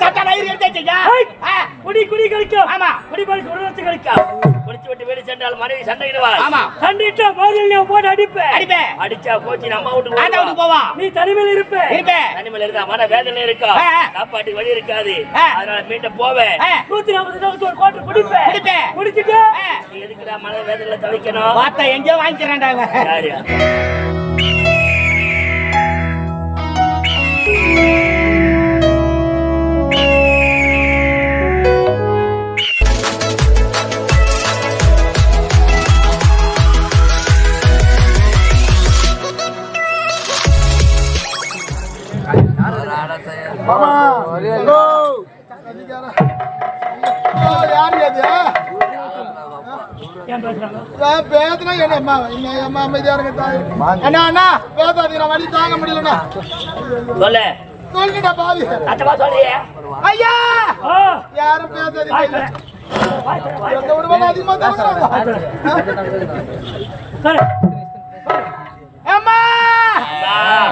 சட்ட வயிறு எடுத்தாச்சுயா ஏய், குடி குடி கழிக்கும். ஆமா. குடி பழி ஒரு லட்சம் கழிக்கும். குடிச்சு விட்டு வீடு சென்றால் மனைவி சண்டையிடுவாள். ஆமா. கண்டிட்டா போதில் போட்டு அடிப்பேன் அடிப்பேன் அடிச்சா போச்சு நம்ம. வீட்டுக்கு போவான் நீ தனிமையில் இருப்ப. தனிமையில இருக்கா மன வேதனை இருக்கா ஆ, ஆ. சாப்பாட்டுக்கு வழி இருக்காது. அதனால மீண்டும் போவேன் நூத்தி நாற்பது நாற்பத்தி ஒரு கோட்டை குடிப்பேன் குடிப்பேன். குடிச்சிட்டு. எதுக்குடா மன வேதனையில தவிக்கணும்? பார்த்தா எங்கேயோ. யாரு? யாரு அது பேசுனா என்ன அம்மா? அம்மா அமைதியா இருங்க தாய். அண்ணா அண்ணா பேசாதீங்க வழி தாங்க முடியலண்ணா. சொல்லு. பாவி. சத்தமா சொல்லியே ஐயா! யாரும் பேசாதீங்க. அதிகமா. அம்மா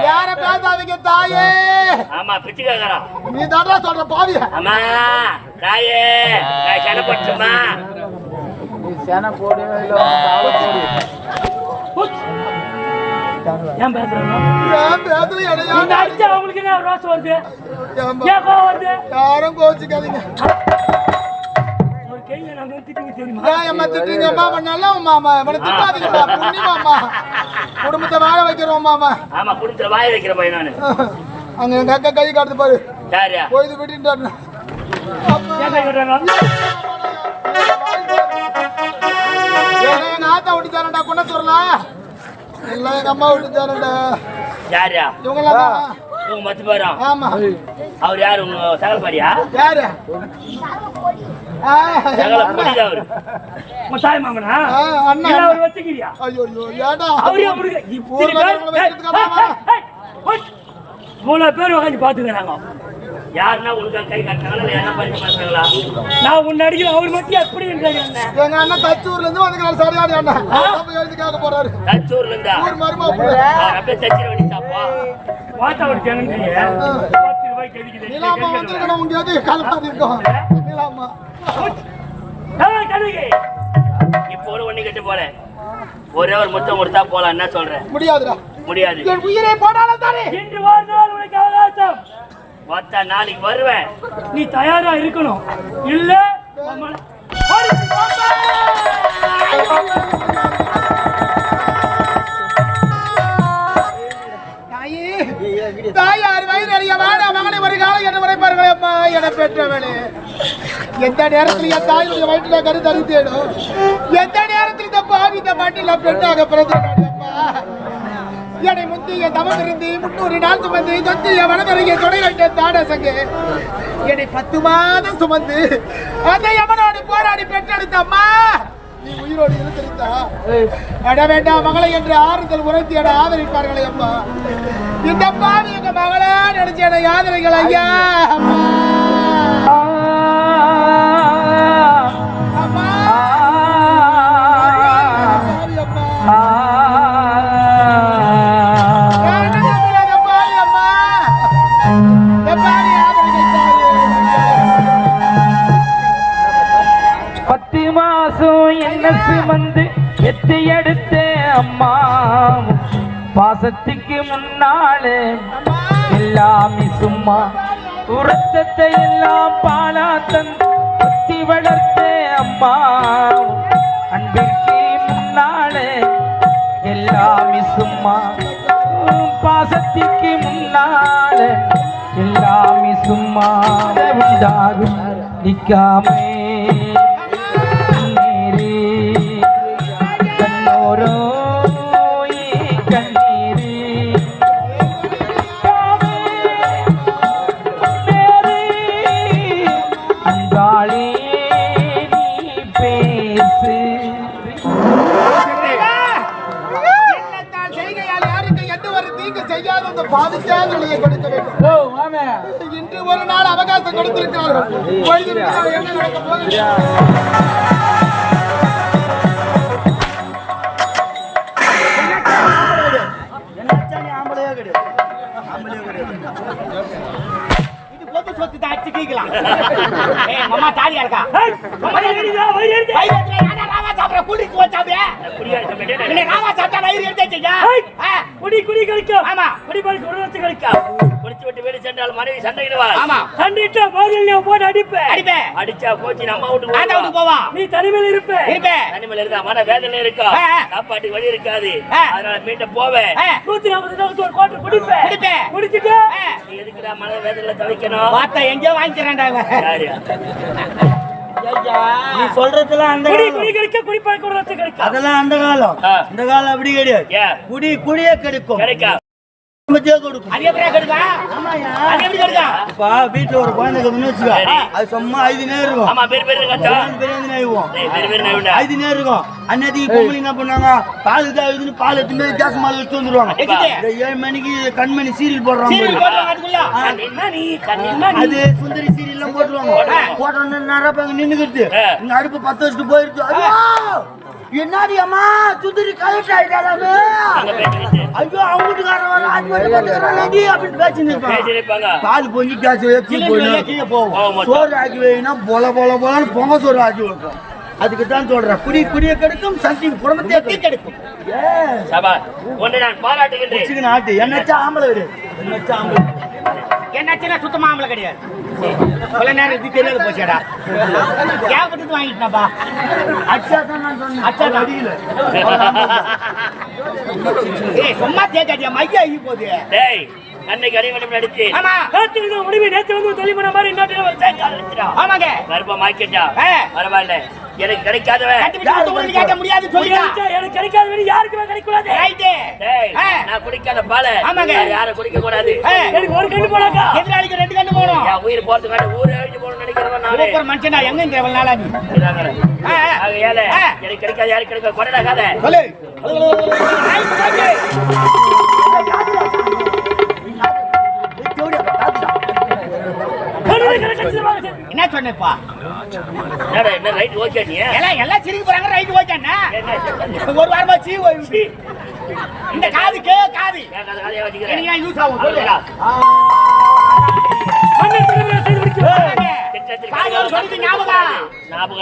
யாரும் பேசாதீங்க தாயே. ஆமா பிச்சுக்காரா நீ தாண்டா சொல்ற பாவி அம்மா தாயே. நான் சனப்பட்டுமா ஏன் பேசுறாங்க ஏன் பேசுற இந்த இடையா அடிச்சா அவங்களுக்கு என்ன ரோஸ் வருது? ஏம்மா, ஏன் கோவம் வருது? யாரும் கோச்சிக்காதீங்க ஒரு கையில நாங்க திட்டுங்க தெரியுமா ஏன் அம்மா திட்டுறீங்க அம்மா பண்ணாலும் அம்மா அம்மா. இவனை திட்டாதீங்கம்மா குடும்பத்தை வாழ வைக்கிறோம் அம்மா ஆமா குடும்பத்துல வாய வைக்கிற பையன் நானு. அங்க எங்க அக்கா கை காட்டுது பாரு. யாரு போய் விட்டுட்டாரு. விட்டுச்சாரண்டா குணத்தூர்ல எங்க அம்மா விட்டுச்சாரண்டா யாரா இவங்கெல்லாம் உங்க மத்து ஆமா. அவர் யாரு உங்க சகலப்பாடியா யாரு? சகல அண்ணா. புரியுதா அவரு? உன் தாய் மாமனா? ஆ, அண்ணா. அவர் வச்சுக்கிறியா? ஐயோ ஏடா. அவரே முருக இத்தனை பேர். இவ்வளவு பேர் உட்காந்து பாத்துக்கிறாங்க. யாருன்னா உங்களுக்கு கை காட்டினாங்களா இல்ல என்ன பண்ணி பேசுறாங்களா நான் உன்னை அடிக்கிற அவர் மட்டும் எப்படி எங்க அண்ணன் தச்சூர்ல இருந்து அப்ப எழுதி கேட்க போறாரு. தச்சூர்ல இருந்தா ஊர் மருமா அப்படியே தச்சிர வடிச்சாப்பா வாட்டா ஒரு ஜனங்க பத்து ரூபாய்க்கு எதுக்குது நிலாமா வந்திருக்கணும் உங்க கலப்பாதி இருக்கும் நிலாமா. இப்போ ஒரு ஒண்ணு கட்டு போறேன் ஒரே ஒரு முத்தம் கொடுத்தா போலாம் என்ன சொல்றேன். முடியாதுடா. முடியாது. என் உயிரை போனாலும் தானே? இன்று வாழ்ந்தால் உனக்கு அவகாசம். மொத்த நாளைக்கு வருவேன். நீ தயாரா இருக்கணும். இல்ல தாயார் வயிறு அறிய வாடா மகனை ஒரு காலம் என்ன உரைப்பார்களே அம்மா என பெற்றவளே. எந்த நேரத்தில் என் தாயுடைய வயிற்றுல கரு எந்த நேரத்தில் இந்த பாவி இந்த மண்ணில் பெண்ணாக பிறந்தாடி அம்மா என்னை முந்திய தவம் இருந்து முன்னூறு நாள் சுமந்து தொத்தி என் வனதரையை தொடை வைத்த தாடசங்கு என்னை பத்து மாதம் சுமந்து அந்த எவனோடு போராடி பெற்றெடுத்தம்மா. நீ உயிரோடு இருந்திருந்தா? அட வேண்டாம் மகளை என்று ஆறுதல் உரைத்து என ஆதரிப்பார்களே அம்மா. இந்த பாவி எங்க மகளா நினைச்சு என ஐயா அம்மா. பத்து மாசம் என்ன சுமந்து எத்தி எடுத்த அம்மா? பாசத்துக்கு முன்னாலே எல்லாமே சும்மா. உரத்தத்தை எல்லாம் பாலா தந்து ஒத்தி வளர்த்த அம்மா. எல்லாமே சும்மா பாசத்திற்கு முன்னால எல்லாமே சும்மா உண்டாகும் நிற்காமே. பொழுது விடிந்தால் என்ன நடக்கப் போகுது? பொது சொத்து தான் அடிச்சு கீக்கலாம் மாமா தாலியா இருக்கா? குடிகார சமையல் இன்னை ராவா சாப்பிட்டா வயிறு எடுத்துச்சா ஏய், குடி குடி கழிக்கும் ஆமா. குடி ஒரு வருஷம் கழிக்கும் குடிச்சு விட்டு வீடு சென்றால் மனைவி சண்டையிடுவாள். ஆமா. சண்டிட்டா மோதில் நீ போட்டு அடிப்ப. அடிப்பேன் அடிச்சா போச்சு நம்ம வீட்டுக்கு ஆண்டா வருவா. வீட்டுக்கு போவான் நீ தனிமையில் இருப்ப. இருப்பேன் தனிமையில இருந்தா மன வேதனை இருக்கா. சாப்பாட்டுக்கு வழி இருக்காது. அதனால மீண்டும் போவேன். நூத்தி நாற்பது நாற்பத்தி ஒரு கோட்டை குடிப்ப. குடிப்பேன். குடிச்சிட்டு எதுக்குடா மன வேதனையில தவிக்கணும்? வார்த்தை எங்கேயோ வாங்கிக்கிறான்டா இவன் யாரு? நீ சொல்றதெல்லாம் அந்த குடி குடி கழிக்க குடிப்பால் ஒரு வருஷம் கழிக்கும் அதெல்லாம் அந்த காலம். இந்த காலம் அப்படி கிடையாது. குடி குடியே கிடைக்கும். குடும்பத்தையே கொடுக்கும். அது எப்படி கெடுக்கா? அது எப்படி கெடுக்கா? இப்ப வீட்டுல ஒரு குழந்தை இருக்குதுன்னு வச்சுக்கோ. அது சும்மா ஐந்து நேரம் இருக்கும். ஆமா கட்டா நெய்வோம் ஐந்து நேரம் இருக்கும். அன்னைக்கு பொம்பளை என்ன பண்ணாங்க பால் இதாகுதுன்னு பால் எடுத்து போய் கேஸ் மால் எடுத்து வந்துருவாங்க. ஏழு மணிக்கு கண்மணி சீரியல் போடுறாங்க அது சுந்தரி சீரியல் போட்டுருவாங்க. போட்டோன்னு நின்னுக்கிட்டு. அடுப்பு பத்து வச்சுட்டு போயிருக்கு என்னடி அம்மா? சுந்தரி கலெக்ட் பேசிக்கிட்டு ஐயோ அவங்க வீட்டுக்காரன் வர அது மட்டும் பாத்துக்கிறானே அப்படின்னு பேசிட்டு இருப்பாங்க பால் பொங்கி சிலிண்டர் கீழே போக மாட்டோம் சோறு ஆக்கி வைனா பொல பொல பொலன்னு பொங்க சோறு ஆக்கி வைப்போம். அதுக்கு தான் சொல்றேன். குடி குடிய கெடுக்கும் சந்தி குடும்பத்தையே டீ கெடுக்கும். பாராட்டுகின்றேன். ஆட்டு. என்னச்சா ஆம்பளை என்னச்சா ஆம்பளை என்னாச்சுன்னா சுத்தமா ஆம்பளை கிடையாது. இவ்வளவு நேரம் இது தெரியாது போச்சேடா. ஏகப்பட்டது வாங்கிட்டேன்ப்பா. அச்சா தான் நான் சொன்னேன். அச்சா தான். அடியில. ஏய் சும்மா தேக்காட்டியா மையா ஆகி போகுது. டேய் அன்னைக்கு ஆமா. நேற்று வந்து முடிவு நேற்று வந்து தொழில் மாதிரி இன்னொரு ஆமாங்க. கருப்பம் ஆக்கிட்டா ஆ. பரவாயில்ல. எனக்கு உங்களுக்கு கேட்க முடியாது எனக்கு கிடைக்காத வேண்டிய யாருக்குமே கிடைக்கூடாது. நான் குடிக்காத பால ஆமாங்க. யாரும் குடிக்க கூடாது. எனக்கு ஒரு கண்ணு போனாக்கா எதிராளிக்கு ரெண்டு கண்டு போகணும் என் உயிர் போறதுக்காக ஊரே அழிஞ்சு போகணும்னு நினைக்கிறவன் நானே. சூப்பர் மனுஷனா எங்க இந்த எவ்வளவு நாளா நீ. ஆகையால. எனக்கு கிடைக்காது யாருக்கு கிடைக்க கொடடா கதை. சொல்லு. சொன்னப்பா என்ன ரைட் ஓகே நீ? எல்லாம் எல்லாம் சிரிக்க போறாங்க ரைட் ஓகேண்ணா ஒரு வாரமா சீ. இந்த காது கே காது. எனக்கு யூஸ் ஆகும்? ஞாபகம் ஞாபகம்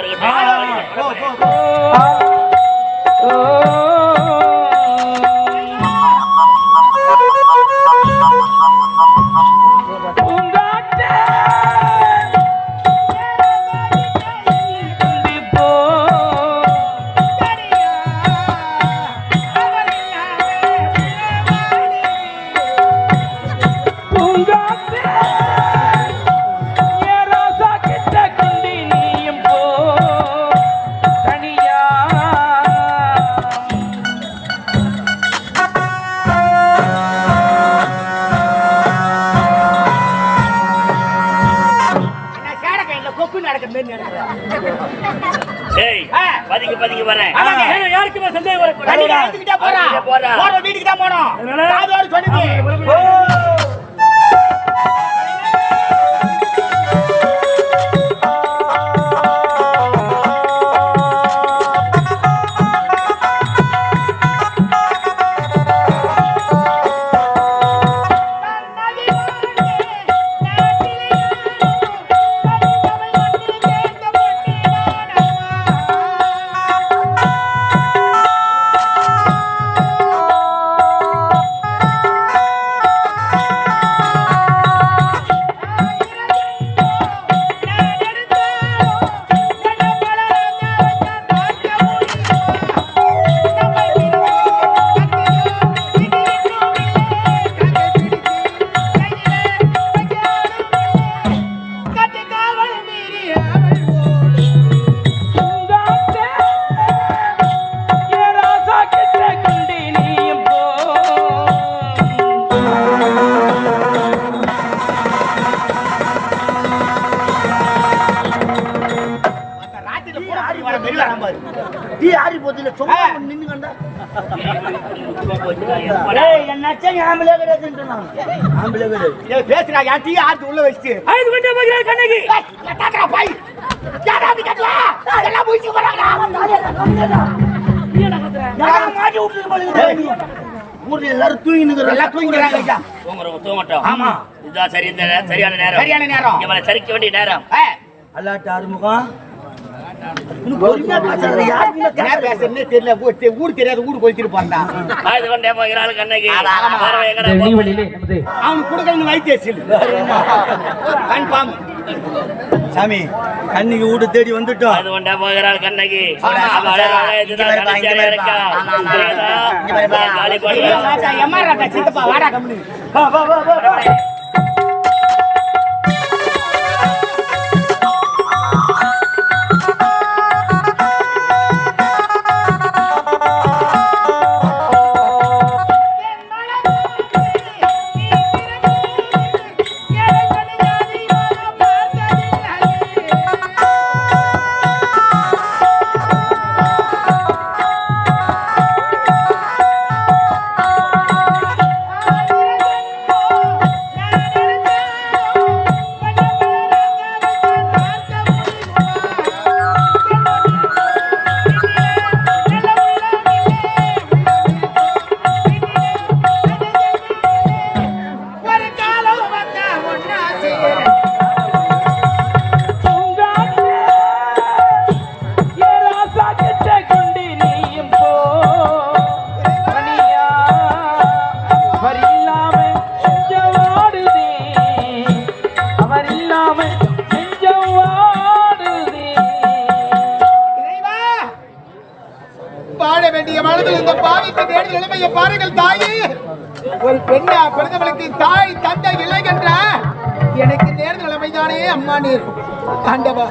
பேசுறா என் டீ ஆர்த்து உள்ள ஐந்து மணி கண்ணகி. பாய். எல்லாம் மாட்டி. ஊர்ல எல்லாரும் எல்லாம் தூங்கட்டும் ஆமா. இதுதான் சரி சரியான நேரம். சரியான நேரம். இங்க மேல சரிக்க வேண்டிய நேரம். அல்லாட்ட அறுமுகம். தெரியல ஊர் தெரியாத ஊர் நமது அவனுக்கு கொடுக்கணும் வைத்தியசில் கன்ஃபார்ம் சாமி கண்ணிக்கு வீடு தேடி வந்துட்டோம் ஆயுத கொண்டே போகிறாள் கண்ணகி ஆண்டவா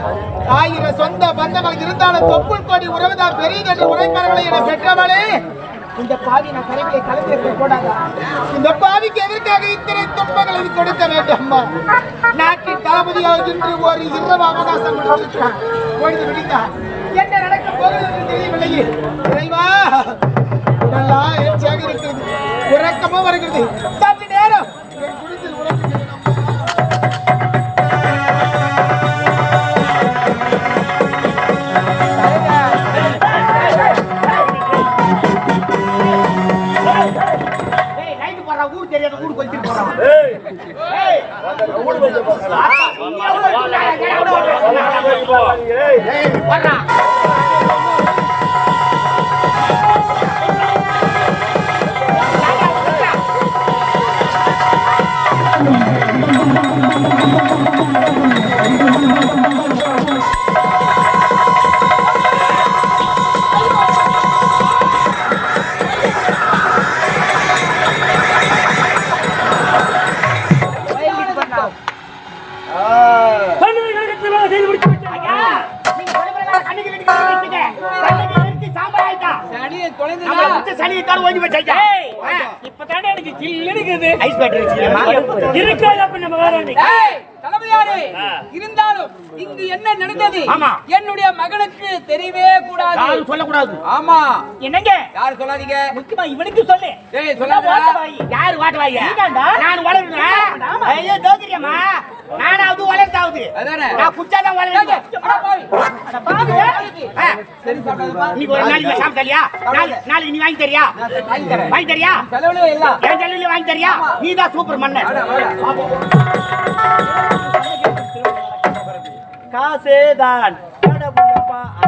ஆயிரம் சொந்த பந்தங்கள் இருந்தாலும் தொப்புள் கோடி உறவுதான் பெரியது என்று உரைப்பார்களே என பெற்றவளே. இந்த பாவி நான் கரைகளை கலந்திருக்க கூடாது இந்த பாவிக்கு எதற்காக இத்தனை துன்பங்கள் இது கொடுக்க வேண்டும் நாட்டின் தளபதியாக இன்று ஒரு இரவு அவகாசம் கொடுத்திருக்கிறான். பொழுது விடிந்தார் என்ன நடக்க போகிறது என்று தெரியவில்லையே இறைவா உடலாம் எச்சியாக இருக்கிறது உறக்கமும் வருகிறது. வர்றா. கால் ஓடி போச்சு ஐயா. ஆ, இப்பதானே எனக்கு கில் இருக்குது. ஐஸ் பேட்டரி? இருக்காது அப்ப நம்ம வேற தளபதியாரே, இருந்தாலும் இங்கு என்ன நடந்தது? ஆமா. என்னுடைய மகனுக்கு தெரியவே கூடாது. யாரும் சொல்லக்கூடாது. ஆமா. என்னங்க? யார் சொல்லாதீங்க? முக்கியமா இவனுக்கு சொல்லு. ஏய் சொல்லாத யாரு வாட்டுவாங்க நான் வளருறேன் ஐயோ தோக்கிரியம்மா நானாவது வளர்த்தாவது. அதானே. நான் குச்சாதான் வளருறேன் சரி சாப்பிடாதப்பா. நீ ஒரு நாளைக்கு சாப்பிட்டறியா நாளைக்கு நீ வாங்கி தரியா? வாங்கி தரியா? செலவுல இல்ல என் செல்லுல வாங்கி தரியா? நீ தான் சூப்பர் மன்னர் காசேதான் கடவுளப்பா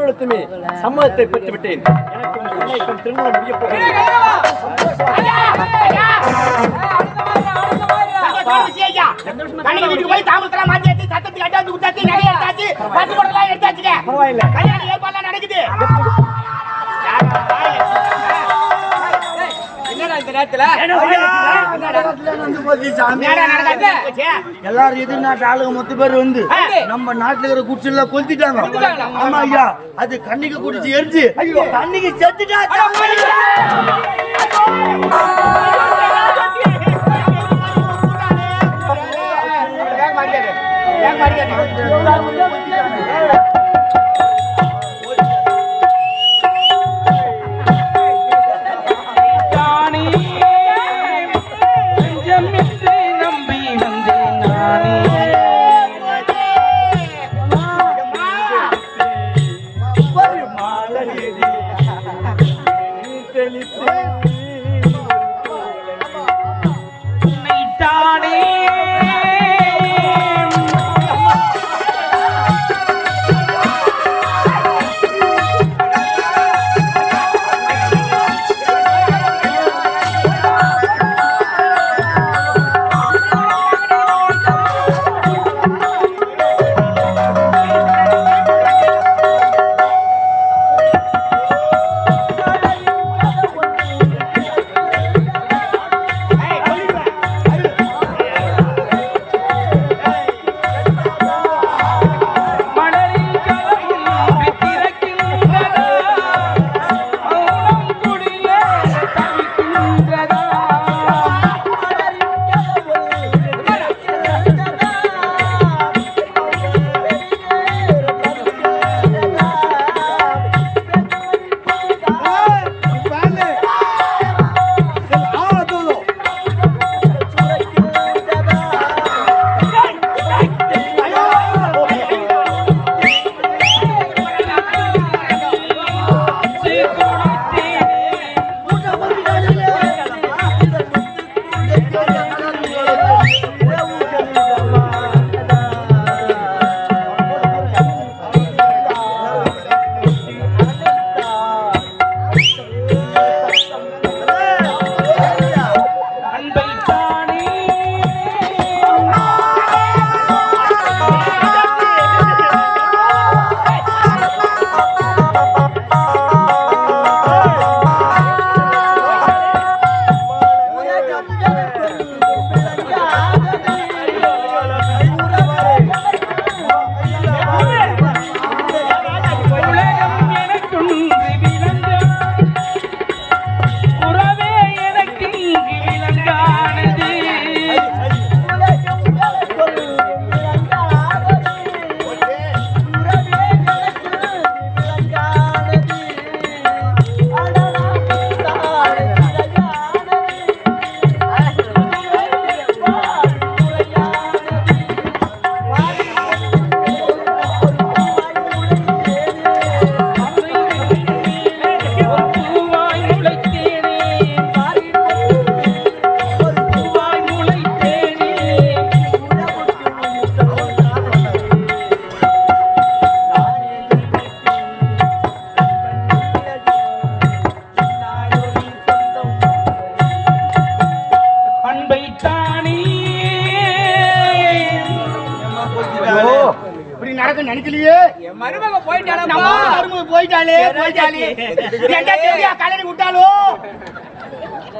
இருவருக்குமே சம்மதத்தை பெற்று விட்டேன் எனக்கு உங்கள் திருமணம் முடிய போகிறேன் பரவாயில்ல. கல்யாணம் ஏற்பாடுலாம் நடக்குது. நேரத்துல? எல்லாரும் எதிர்நாட்டு ஆளுங்க மொத்த பேர் வந்து நம்ம நாட்டுல இருக்கிற குடிச்சு கொளுத்திட்டாங்க கொளுத்திட்டாங்களா? ஆமா ஐயா அது கண்ணிக்கு குடிச்சு எரிஞ்சு கண்ணிக்கு செத்துட்டா. வேக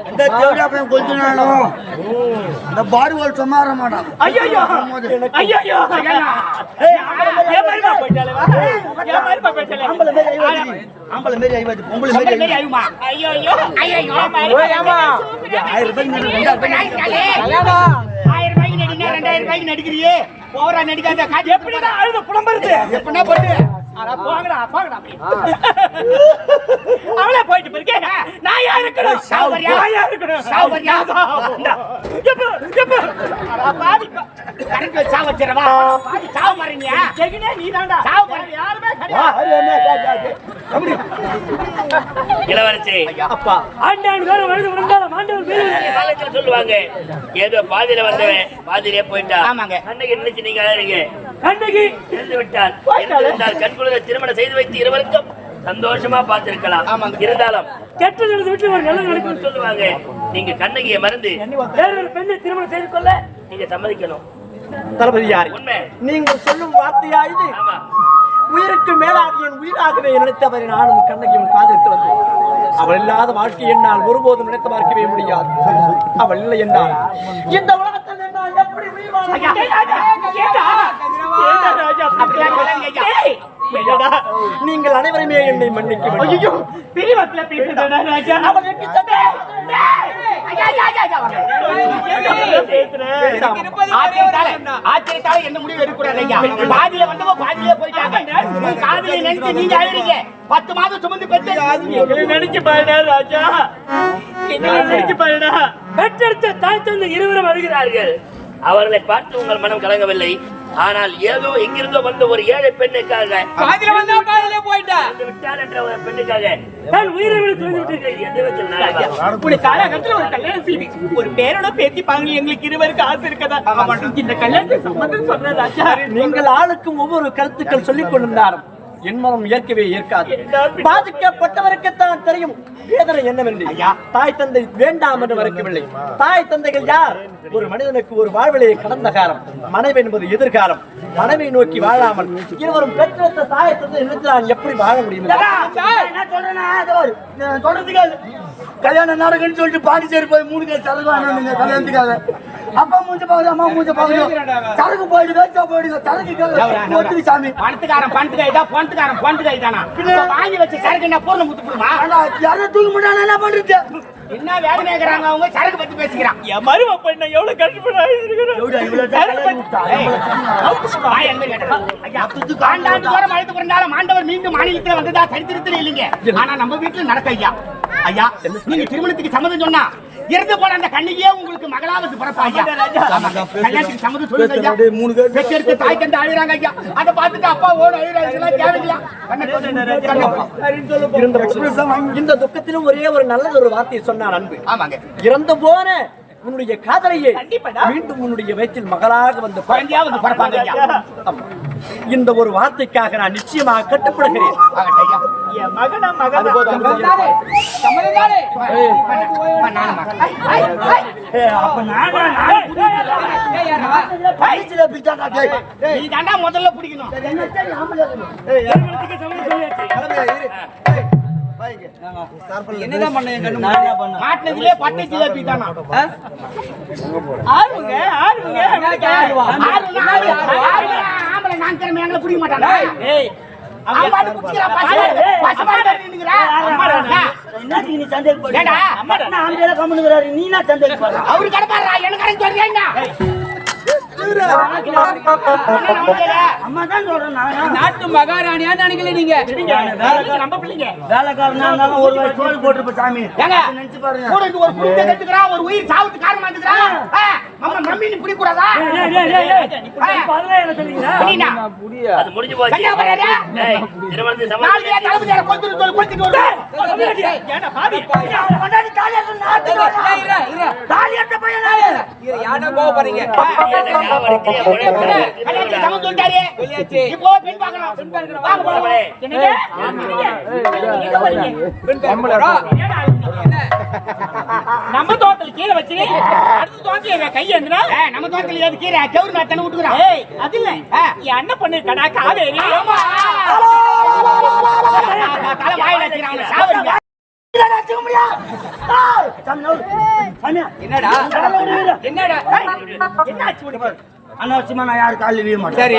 இந்த தேவடா பையன் கொளுத்தினாலும் இந்த பாடி வால் சும்மா வர மாட்டான். ஐயோ ஐயோ ஆம்பளை மாரி ஐவாதி ஆம்பளை மாரி ஐவாதி பொம்பளை மாரி ஐவாதி ஐயுமா ஐயோ ஐயோ ஐயோ ஆயிரம் ரூபாய்க்கு நடிக்கிறியே? போறா நடிக்காத காட்டி எப்படிதான் அழுது புலம்புறது? எப்படின்னா போங்கடா அவளே போயிட்டு நான் யார் இருக்கணும்? சாவரியா நான் யார் இருக்கணும்? சாவரியா எப்ப எப்ப? அட பாதி கரெக்ட் சாவ வச்சிரவா பாதி சாவ மாறீங்க ஜெகினே நீ தான்டா. சாவ மாறீங்க யாருமே கிடையாது. இளவரசி. அப்பா. காலத்துல சொல்லுவாங்க. ஏதோ பாதியில வந்தவன் பாதியிலே போயிட்டா ஆமாங்க. அன்னைக்கு நினைச்சு நீங்க அழறீங்க. கண்ணகி. இருந்து விட்டால் இருந்து விட்டால் கண்குளிர திருமணம் செய்து வைத்து இருவருக்கும் சந்தோஷமா பார்த்திருக்கலாம் இருந்தாலும் கெட்ட நடந்து விட்டு ஒரு நல்லது நடக்கும் சொல்லுவாங்க நீங்க கண்ணகியை மறந்து வேற ஒரு பெண்ணை திருமணம் செய்து கொள்ள நீங்க சம்மதிக்கணும் தளபதியார் உண்மை நீங்கள் சொல்லும் வார்த்தையா இது உயிருக்கு மேலாக என் உயிராகவே நினைத்தவரை நானும் கண்ணகியும் காதலித்து வந்தேன் அவள் இல்லாத வாழ்க்கை என்னால் ஒருபோதும் நினைத்து பார்க்கவே முடியாது அவள் இல்லை என்றால் இந்த உலகத்தில் என்னால் எப்படி உயிர் நீங்கள் அனைவருமே என்னை மன்னிக்க வேண்டும். பிரிவத்துல ராஜா. எந்த முடிவு எடுக்கக்கூடாது ஐயா. பாதியில வந்தவங்க பாதியிலே போயிட்டாங்க. காதலை நினைச்சு நீங்க அழுறீங்க. பத்து மாதம் சுமந்து பெற்று நினைச்சு பாருடா ராஜா. என்ன நினைச்சு பாருடா. பெற்றெடுத்த தாய் தந்தை இருவரும் அழுகிறார்கள் அவர்களை பார்த்து உங்கள் மனம் கலங்கவில்லை. ஆனால் ஏதோ எங்கிருந்தோ வந்த ஒரு ஏழை பெண்ணுக்காக பாதியில வந்தா பாதியிலே போயிட்டா. இறந்து விட்டார் என்ற ஒரு பெண்ணுக்காக தான் உயிரை? ஒரு பேரோட பேத்தி பாங்க எங்களுக்கு இருவருக்கு ஆசை இருக்கதா? இந்த கல்யாணத்தை சம்மந்தம் சொல்ற ராஜா. நீங்கள் ஆளுக்கும் ஒவ்வொரு கருத்துக்கள் சொல்லிக் கொண்டிருந்தாலும் என் மனம் ஏற்கவே ஏற்காது பாதிக்கப்பட்டவருக்குத்தான் தெரியும். வேதனை என்னவென்று? தாய் தந்தை வேண்டாம் என்று மறுக்கவில்லை. தாய் தந்தைகள் யார்? ஒரு மனிதனுக்கு ஒரு வாழ்விலே கடந்த காலம் மனைவி என்பது எதிர்காலம். மனைவி நோக்கி வாழாமல் இருவரும் பெற்றெடுத்த தாய் தந்தை நினைத்து நான் எப்படி வாழ முடியும்? என்ன சொல்றேன்னா இதோ, நான் சொல்றதுக்கு அது. கல்யாண நாடகம்னு சொல்லிட்டு பாண்டிச்சேரி போய் மூணு கேஸ் சரகு வாங்கினீங்க கல்யாணத்துக்காக. அப்பா மூஞ்ச பாக்குது அம்மா மூஞ்ச பாக்குது சரகு போயிடு வேச்சா போயிடுங்க சரகு ஒத்துக்கு சாமி. பணத்துக்காரன் பணத்துக்காய் தான் பணத்துக்காரன் பணத்துக்காய் தானா? இப்ப வாங்கி வச்ச சரக்கு என்ன பூர்ண முத்து போடுமா? தூக்க முடியாது என்ன பண்றது? என்ன வேதனை இருக்கிறாங்க அவங்க சரக்கு பத்தி பேசிக்கிறான். என் மரும பண்ண எவ்வளவு பிறந்தாலும் ஆண்டவர் மீண்டும் மாநிலத்தில் வந்ததா சரித்திரத்தில் இல்லைங்க. ஆனா நம்ம வீட்டுல நடக்க ஐயா. ஐயா நீங்க திருமணத்துக்கு சம்மதம் சொன்னா இறந்து போன அந்த கண்ணியே உங்களுக்கு மகளாவது பிறப்பா ஐயா? ஆமாங்க. கல்யாணத்துக்கு சம்மதம் சொல்லுங்க ஐயா. அப்படியே மூணு பேர் பெற்றெடுத்து தாய் தந்து அழுகிறாங்க ஐயா. அதை பார்த்துட்டு அப்பா ஓட அழுகிறாங்க இருந்த இந்த துக்கத்திலும் ஒரே ஒரு நல்லது ஒரு வார்த்தையை சொன்னார் அன்பு ஆமாங்க. இறந்து போன உன்னுடைய காதலையே. மீண்டும் உன்னுடைய வயிற்றில் மகளாக வந்து. குழந்தையா வந்து பிறப்பாங்க. இந்த ஒரு வார்த்தைக்காக நான் நிச்சயமாக கட்டுப்படுகிறேன் முதல்ல பிடிக்கணும் என்னதான் பண்ண என் கண்ணு மாட்டினதுலயே பட்டை ஜிலேபி தானா? ஆறுங்க ஆறுங்க ஆறு, நாலு, ஆறு, ஆம்பளை நான் திறமை எங்களை பிடிக்க மாட்டானா நீ சந்தேகம் போடுற? ஏடா? அம்மா ஆம்பளையில கம்முனுக்குறாரு நீ என்ன சந்தேகம் போடுற? அவரு கிடப்பாரா எனக்கு கணக்கு அம்மா தான் சொல்றேன் நான் நாட்டு மகாராணியா நினைக்கல நீங்க நம்ம பிள்ளைங்க வேலைக்காரனா ஒரு வாய் சோறு போட்டுருப்ப சாமி ஏங்க நினைச்சு பாருங்க ஒரு புடிச்ச ஒரு உயிர் சாவுக்கு காரணமா இருக்கிறான் நம்ம நீ? அது முடிஞ்சு போச்சு சொல்லி பாவி? கொண்டாடி பார்க்கணும். வாங்க போலாம். என்னங்க? எங்க போறீங்க? நம்ம தோட்டத்துல கீரை வச்சு அடுத்த தோட்டத்துல கை ஏந்துனா நம்ம தோட்டத்துல ஏது கீரை கவுரு நான் தண்ணி ஏய் அது இல்ல என் அண்ணன் பண்ணு கடா காவேரி தலை வாயில வச்சுக்கிறாங்க சாவடிங்க என்னடா? என்னடா? அனாவசியமா நான் யாரு காலில் வீய மாட்டேன். சரி.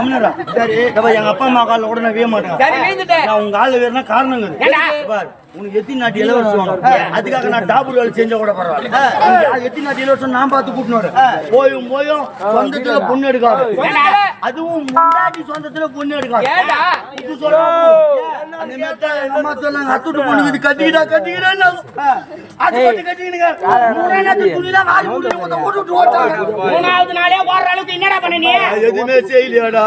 உங்க என். சரி. எங்க அப்பா அம்மா காலில் கூட நான் வீய மாட்டேன். சரி வீழ்ந்துட்டேன். நான் உங்க காலில் வேறுனா காரணம் இருக்குது. ஏண்டா? பார், உனக்கு எத்தி நாட்டு இலவசம் வேணும். அதுக்காக நான் டாபூர் வேலை செஞ்சா கூட பரவாயில்ல. எத்தி நாட்டு இலவசம் நான் பார்த்து கூட்டினு வரேன் போயும் போயும் சொந்தத்துல பொண்ணு எடுக்காது? அதுவும் முன்னாடி சொந்தத்துல பொண்ணு எடுக்காது. மூணாவது நாளே ஓடுற அளவுக்கு என்னடா பண்ண நீ? எதுவுமே செய்யலையாடா.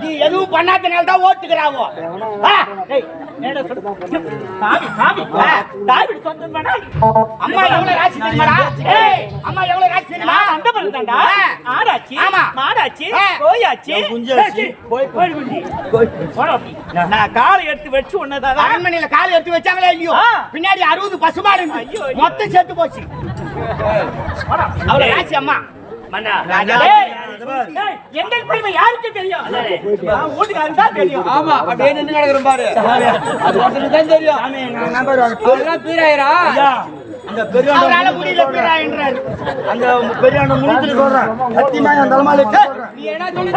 நீ எதுவும் பண்ணாதனால தான் ஓட்டுக்கிறாவோ? அம்மா எவ்வளவு ராசி தெரியுமாடா? ஏய், அம்மா எவ்வளவு ராசி தெரியுமா? ஆ. ஆடாச்சி ஆமா. மாடாச்சி. கோயாச்சி குஞ்சாச்சி. போய் போய். நான் காலை எடுத்து வச்சு உன்னதான் அரண்மனையில கால் எடுத்து வச்சாங்களே இல்லையோ. பின்னாடி அறுபது பசுமாடு ஐயோ, ஐயோ. மொத்தம் செத்து போச்சு அவ்வளவு ராசி அம்மா எங்கள் பெருமை யாருக்கு தெரியும்? வீட்டுக்காரருக்கு தான் தெரியும். ஆமா அப்படியே நின்று நடக்கிறோம் பாரு. அது ஒருத்தனுக்கு தான் தெரியும். பீராயிரா? அந்த பெரிய அவரால முடியல பிறாயின்றாரு அந்த பெரிய முடித்துல சொல்றேன் சத்தியமா என் தலைமால. நீ என்ன சொல்லி